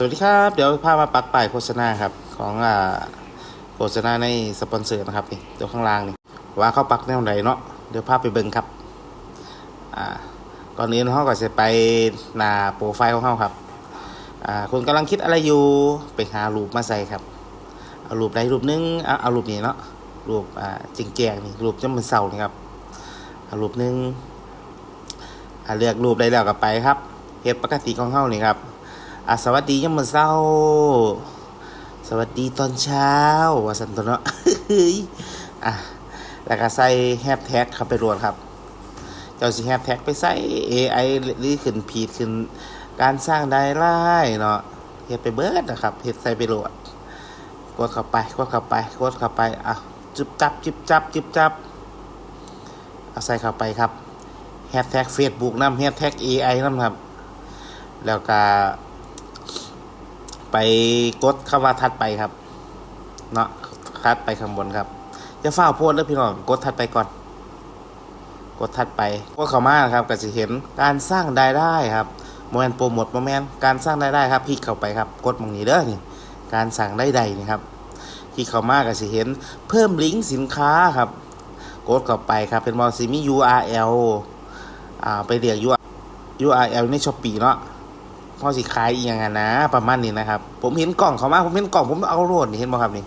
สวัสดีครับ เดี๋ยวพามาปักป้ายโฆษณาครับ ของอ่าโฆษณาในสปอนเซอร์นะครับนี่เดี๋ยวข้างล่างนี่ว่าเขาปักแนวไหนเนาะเดี๋ยวพาไปเบิ่งครับอ่าก่อนอื่นเราก็จะไปหน้าโปรไฟล์ของเขาครับอ่าคุณกำลังคิดอะไรอยู่ไปหารูปมาใส่ครับเอารูปใดรูปหนึงเอาเอารูปนี้เนาะรูปอ่าจริงแจงนี่รูปจะมันเศร้านี่ครับเอารูปหนึงอ่าเลือกรูปได้แล้วก็ไปครับเหตุปกติของเขานี่ครับ อะสวัสดียามมื้อเช้า สวัสดีตอนเช้าว่าสันตัวเนาะอะแล้วก็ใส่แฮชแท็กเข้าไปรวดครับ เจ้าสิแฮชแท็กไปใส่ AI หรือขึ้นผิดขึ้น การสร้างได้ไล่เนาะเฮ็ดไปเบิดนะครับเฮ็ดใส่ไปโหลดกดเข้าไปกดเข้าไปกดเข้าไปอะจุบจับจิบจับจิบจับเอาใส่เข้าไปครับแฮชแท็ก Facebook นำแฮชแท็ก AI น้ำครับ แล้วก็ ไปกดคำว่าทัดไปครับ เนาะทัดไปข้างบนครับจะฝ้าโพดแล้วพี่น้องกดทัดไปก่อน กดทัดไปกดเข้ามาครับก็จะเห็นการสร้างรายได้ครับโมเมนโปรโมทโมเมนการสร้างรายได้ครับคลิกเข้าไปครับ กดมองนี้เด้อนี่การสั่งได้ใดนี่ครับคลิกเข้ามาก็จะเห็นเพิ่มลิงก์สินค้าครับกดเข้าไปครับเป็นมอสิมี URL อ่าไปเรียก URL ในช้อปปี้เนาะ พ่อสิขายอีหยังอะนะ ประมาณนี้นะครับ ผมเห็นกล่องเขามาผมเห็นกล่องผมเอาโรดนี่เห็นบ่ครับนี่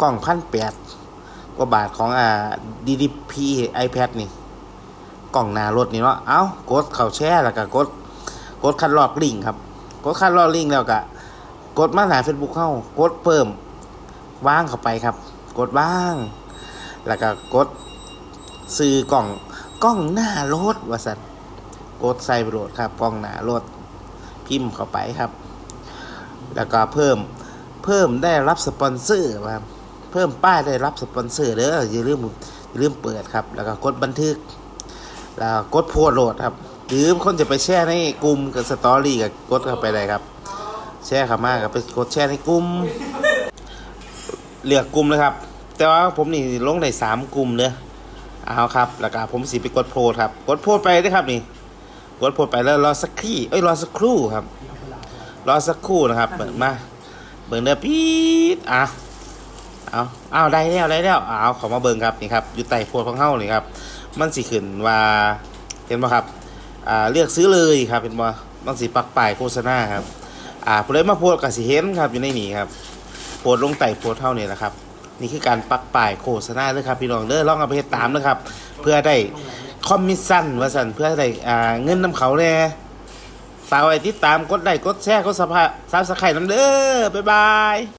กล่องพันแปดกว่าบาทของอ่า DDP iPad นี่ กล่องหน้ารถนี่เนาะเอ้ากดเข้าแช่แล้วก็กด กดคัดลอกลิงครับ กดคัดลอกลิงแล้วก็กดมาหา Facebook เข้ากดเพิ่มว่างเข้าไปครับ กดว่าง แล้วก็กดซื้อกล่องกล้องหน้ารถว่าสันกดใส่โหลดครับกล้องหน้ารถ พิมพ์เข้าไปครับ แล้วก็เพิ่มเพิ่มได้รับสปอนเซอร์ครับเพิ่มป้ายได้รับสปอนเซอร์เด้ออย่าลืมอย่าลืมเปิดครับ แล้วก็กดบันทึก แล้วกดโพสต์โหลดครับ หรือคนจะไปแชร์ในกลุ่มกับสตอรี่กับกดเข้าไปเลยครับ แชร์เข้ามากับไปกดแชร์ในกลุ่มเลือกกลุ่มเลยครับ แต่ว่าผมนี่ลงได้สามกลุ่มเด้อเอาครับ แล้วก็ผมสิไปกดโพสต์ครับ กดโพสต์ไปได้ครับนี่ กดโพสต์ไปแล้วรอสักครู่เอ้ยรอสักครู่ครับ รอสักครู่นะครับเปิดมาเบิ่งเด้อปี๊ดอะเอาเอาได้แล้วได้แล้วเอาขอมาเบิ่งครับนี่ครับอยู่ใต้โพสต์ของเฮานี่ครับ มันสิขึ้นว่าเห็นบ่ครับอ่าเลือกซื้อเลยครับเห็นบ่มันสิปักป้ายโฆษณาครับอ่าผู้ใดมาโพสต์ก็สิเห็นครับอยู่ในนี้ครับโพสต์ลงใต้โพสต์เท่านี้แหละครับนี่คือการปักป้ายโฆษณาเด้อครับพี่น้องเด้อลองเอาไปเฮ็ดตามนะครับ เพื่อได้ คอมมิชชั่นว่าสันเพื่อได้อ่าเงินนำเขาแน่สาวไว้ติดตามกดไลค์กดแชร์กดสับสไครต์น้ำเด้อบ๊ายบาย